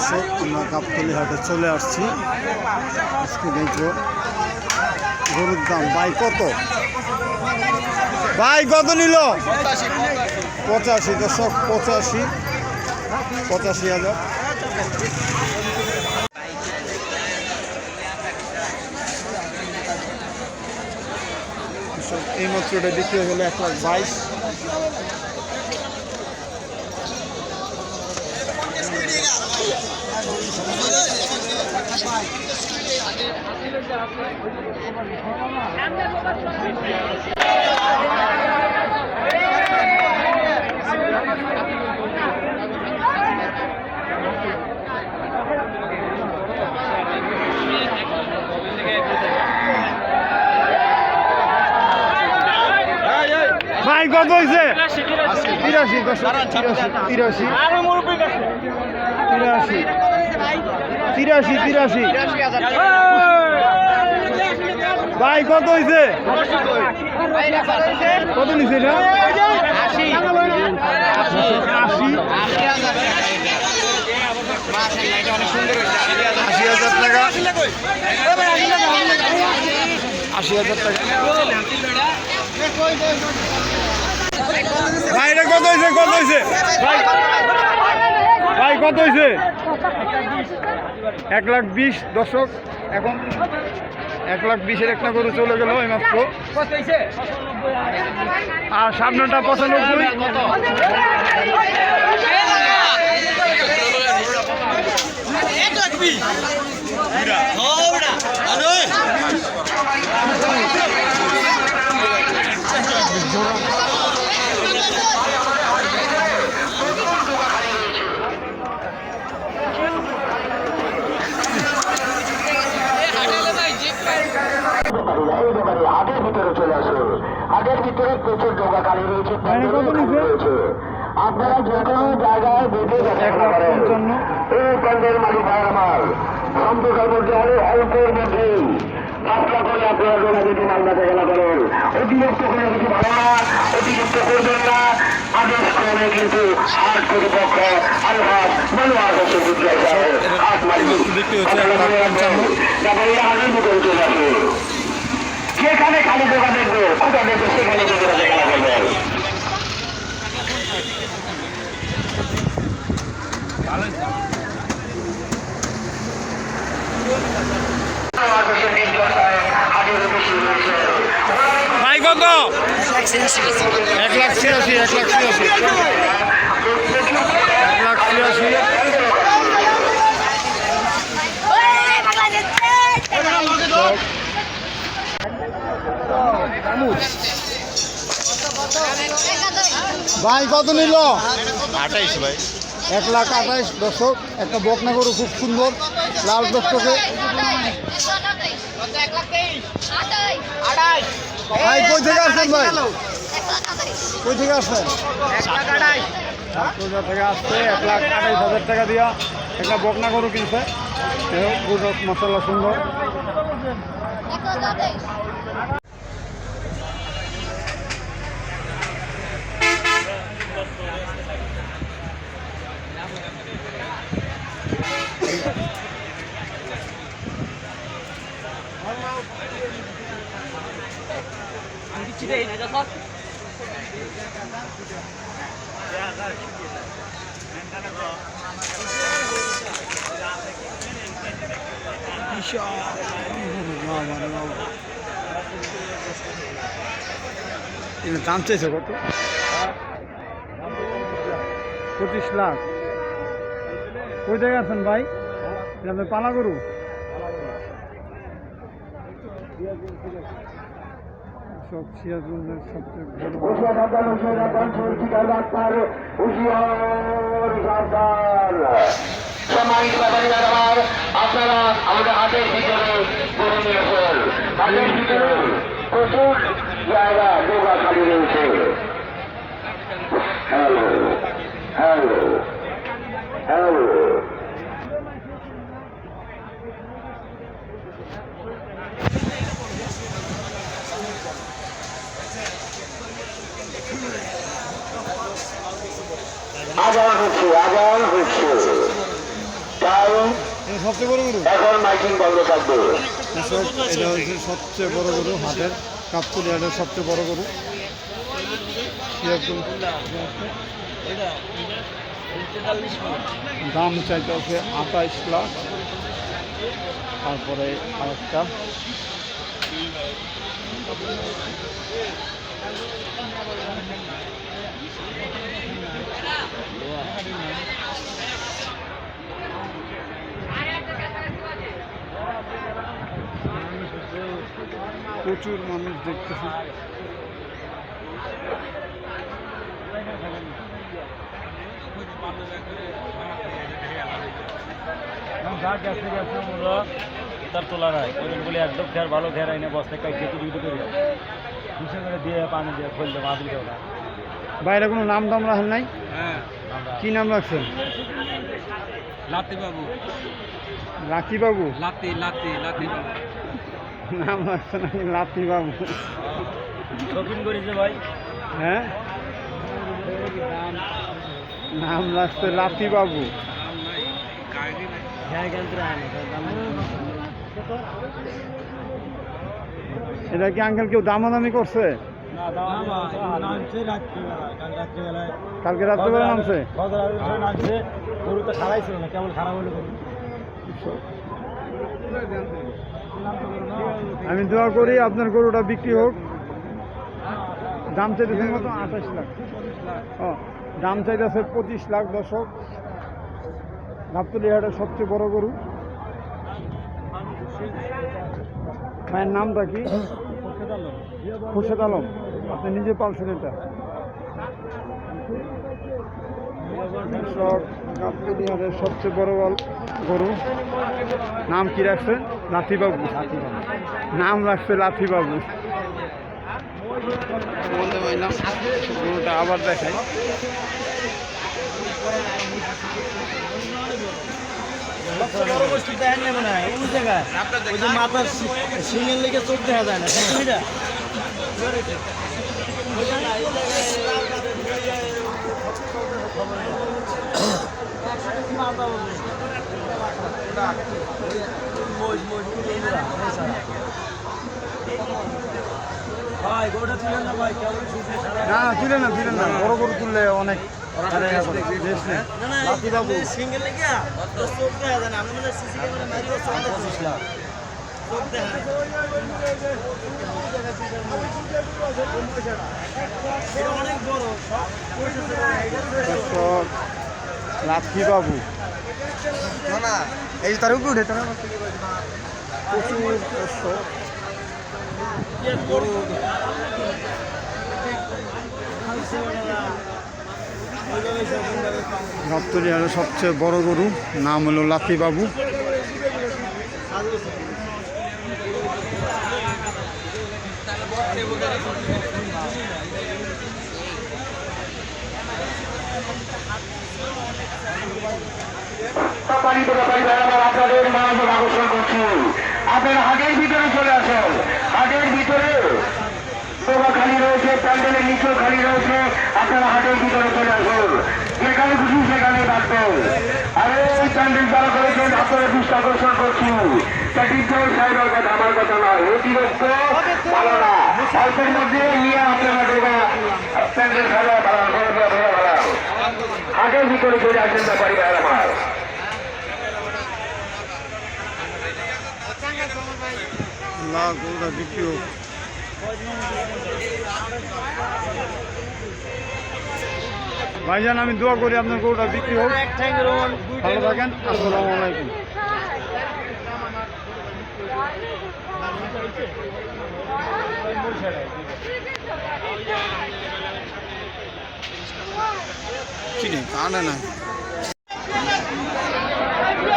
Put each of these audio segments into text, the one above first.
দর্শক আমরা গাবতলি হাটে চলে আসছি। আজকে দেখব গরুর দাম। ভাই কত? ভাই কত নিল? পঁচাশি দর্শক পঁচাশি। পঁচাশি হাজার। দর্শক, এই মাত্র এটা বিক্রি গেল এক লাখ বাইশ। আমরা ভাই কত হয়েছে তিরাশি তিরাশি তিরাশি। তিরাশি। তিরাশি ভাই কত হয়েছে কত নিছে না আশি। আশি হাজার টাকা। আশি হাজার টাকা। ভাই, এটা কত হয়েছে কত হয়েছে ভাই, কত হয়েছে এক লাখ বিশ, দর্শক, এখন এক লাখ বিশের একটা গরু চলে গেল এইমাত্র আর সামনেটা পঁচানব্বই। একেবারে প্রচুর ডোকাকালী রয়েছে? রয়েছে। আপনারা যে কোনো জায়গায় বেঁধে এই মালিক ভাই আমার। অল্পের মধ্যেই করে আপনারা খেলা করেন। অতিরিক্ত করে কিছু ভালো না অতিরিক্ত করবেন না। আদেশ করে কিন্তু হাট কর্তৃপক্ষ আরও মনোয়ার হচ্ছে বুঝতে হাত মালিক বিক্রি হচ্ছে এক লাখ পঞ্চান্ন আগের ভিতরে চলে আসুন যেখানে খালি দোকান দেখব কোথা দেখব, সেখানে ভাই, কত? এক লাখ ছিয়াশি, এক লাখ ছিয়াশি। ভাই কত নিল? আঠাইশ ভাই। এক লাখ আঠাইশ দর্শক একটা বকনা গরু খুব সুন্দর লাল দর্শকে। ভাই কই থেকে আসছেন ভাই? কই থেকে আসছেন? কোথা থেকে আসছে এক লাখ আঠাইশ হাজার টাকা দিয়া একটা বকনা গরু কিনছে। মশলা সুন্দর। দাম চাইছে কত পঁচিশ লাখ। কই জায়গায় আছেন ভাই? পালা গরু আপনারা আমাদের হাতের ভিতরে প্রচুর জায়গা ডোবা খালি রয়েছে হ্যালো হ্যালো হ্যালো আজান হচ্ছে আজান হচ্ছে। সবচেয়ে বড় গরু? এখন মাইকিং বন্ধ থাকবে। এটা হচ্ছে সবচেয়ে বড় গরু হাটের সবচেয়ে বড় গরু? দাম চাইতে হচ্ছে আঠাইশ লাখ। তারপরে আরেকটা। প্রচুর মানুষ দেখতেছে। তার তোলা নাই। ওই বলে একদম খেয়ার ভালো খেয়ার আইনে বস্তায় দুশো করে দিয়ে পানি দিয়ে খুলতে মাদুর দেওয়া না। বাইরে কোনো নাম দাম রাখেন নাই? হ্যাঁ। কি নাম রাখছেন? লাতি লাতি নাম রাখছেন নাকি লাতি বাবু। শৌখিন করেছে ভাই। হ্যাঁ? নাম রাখছে এটা কি আঙ্কেল কেউ দামাদামি করছে? কালকে রাত্রেবেলা নামছে? গরু তো খারাই ছিল না খারাপ হলো আমি দোয়া করি আপনার গরুটা বিক্রি হোক। দাম চাইতেছে কত? আঠাশ লাখ। ও, দাম চাইতেছে পঁচিশ লাখ দশক গাবতলি হাটের সবচেয়ে বড় গরু। মায়ের নামটা কি? খুরশেদ আলম আপনি নিজে পালছেন এটা? সবচেয়ে বড় গরু। নাম কি রাখছে? লাথিবাবু। নাম রাখছে বলতে পারলাম গরুটা আবার দেখাই বড় বস্তু দেখেন না মনে হয় ওই জায়গায় ওই যে মাথার সিংহের লেগে চোখ দেখা যায় না ভাই গোটা ছিলেন ভাই কেমন না না তুলে না তুলে না বড় গরু তুললে অনেক দেখা যায় না মানে এই তার উপরে উঠে তারা প্রচুর হাটের সবচেয়ে বড় গরু নাম হলো মনোযোগ আপনারা হাটের ভিতরে চলে আসেন। হাটের ভিতরে তোবা খালি রয়েছে, প্যান্ডেলের নিচেও খালি রয়েছে। আপনারা হাটের ভিতরে চলে আসুন। যেখানে খুশি সেখানে থাকবেন আর, এই প্যান্ডেল যারা করেছেন, আপনারা দৃষ্টি আকর্ষণ করছি। আমার কথা না গরুটা বিক্রি হোক ভাইজান আমি দোয়া করি আপনার গরুটা বিক্রি হোক। ভালো থাকেন আসসালামু আলাইকুম।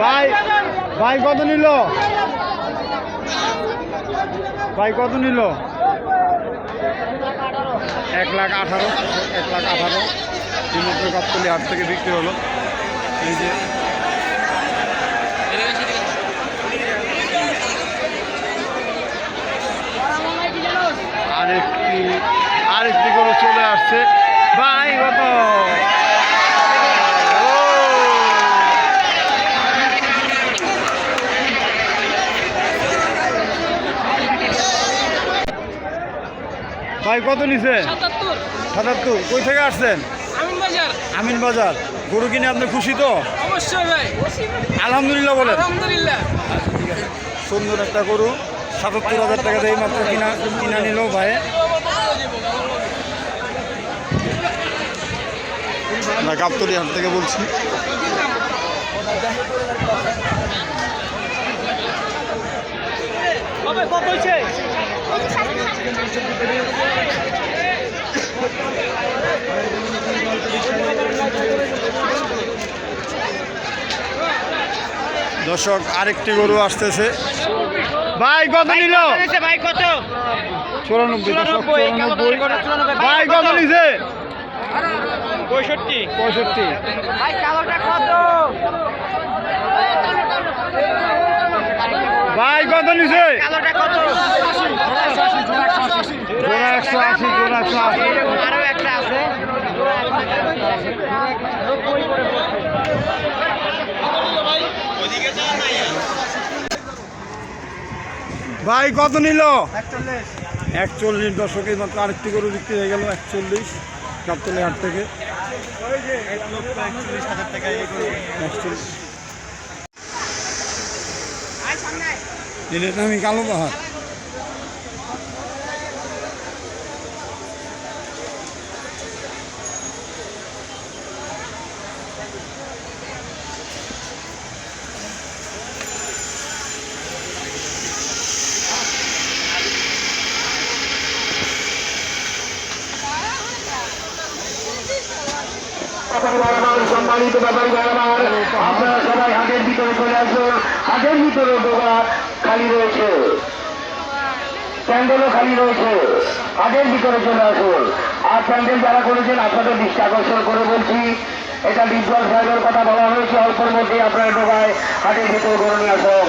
ভাই ভাই কত নিল? ভাই কত নিল? এক লাখ আঠারো, এক লাখ আঠারো। তিনমাত্র গাবতলি হাট থেকে বিক্রি হলো। এই যে আরেকটি আরেকটি করে চলে আসছে। ভাই কত ও! ভাই কত নিছে? সাতাত্তর। কই থেকে আসছেন? আমিন বাজার। গরু কিনে আপনি খুশি তো? অবশ্যই ভাই আলহামদুলিল্লাহ বলেন। আলহামদুলিল্লাহ। সুন্দর একটা গরু। সাতাত্তর হাজার টাকা দিয়ে মাত্র কিনা কিনা নিল ভাই। আমরা গাবতলি হাট থেকে বলছি। কত হয়েছে দর্শক আরেকটি গরু আসতেছে। ভাই কত নিল? ভাই কত? চুরানব্বই। ভাই কত নিছে? পঁয়ষট্টি। পঁয়ষট্টি। ভাই কালোটা কত? ভাই কত নিছে? জোড়া একশো আশি জোড়া একশো আশি। আরও একটা আছে। ভাই কত নিল? একচল্লিশ। দশকে মাত্র আরেকটি গরু বিক্রি হয়ে গেল একচল্লিশ গাবতলি হাট থেকে। একচল্লিশ। এটার নামই কালো পাহাড় সম্মানিত ব্যাপারী ভাইরামার আপনারা সবাই হাটের ভিতরে চলে হাটের ভিতরে ডোবা খালি রয়েছে। প্যান্ডেলও খালি রয়েছে। হাটের ভিতরে চলে আসুন। আর প্যান্ডেল যারা করেছেন, আপনাদের দৃষ্টি আকর্ষণ করে বলছি, এটা বিজ্ঞান সাহেবের কথা বলা হয়েছে। অল্পের মধ্যে আপনারা ডোবায় হাটের ভিতরে গরু নিয়ে আসুন।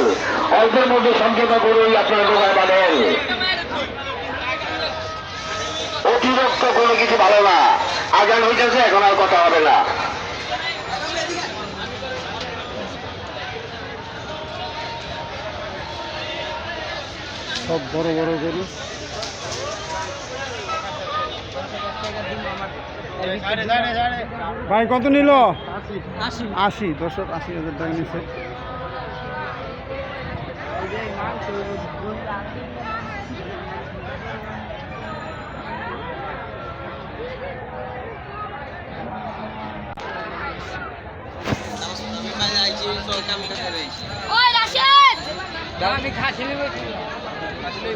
অল্পের মধ্যে সংক্ষেপ করেই আপনারা ডোবায় বাঁধেন অতিরিক্ত কোনো কিছু ভালো না। আজান হইতেছে, এখন আর কথা হবে না। বড় বড় গরু। ভাই কত নিল? আশি দশক আশি হাজার টাকা নিচ্ছে আমি খাসি মনে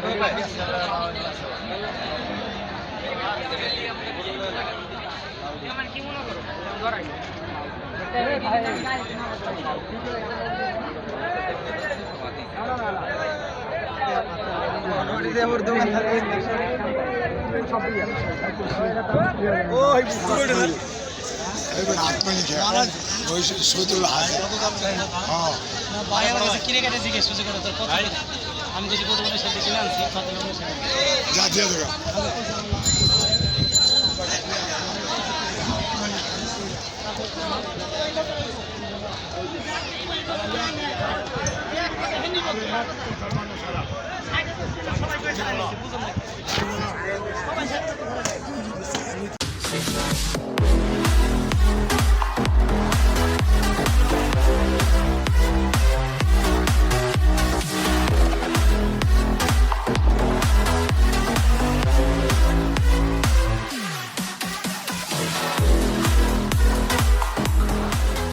করো আমার কাছে কিনে কেটে জিজ্ঞেস তোর কত আমি যদি কিনে আনছি কত মনে সাথে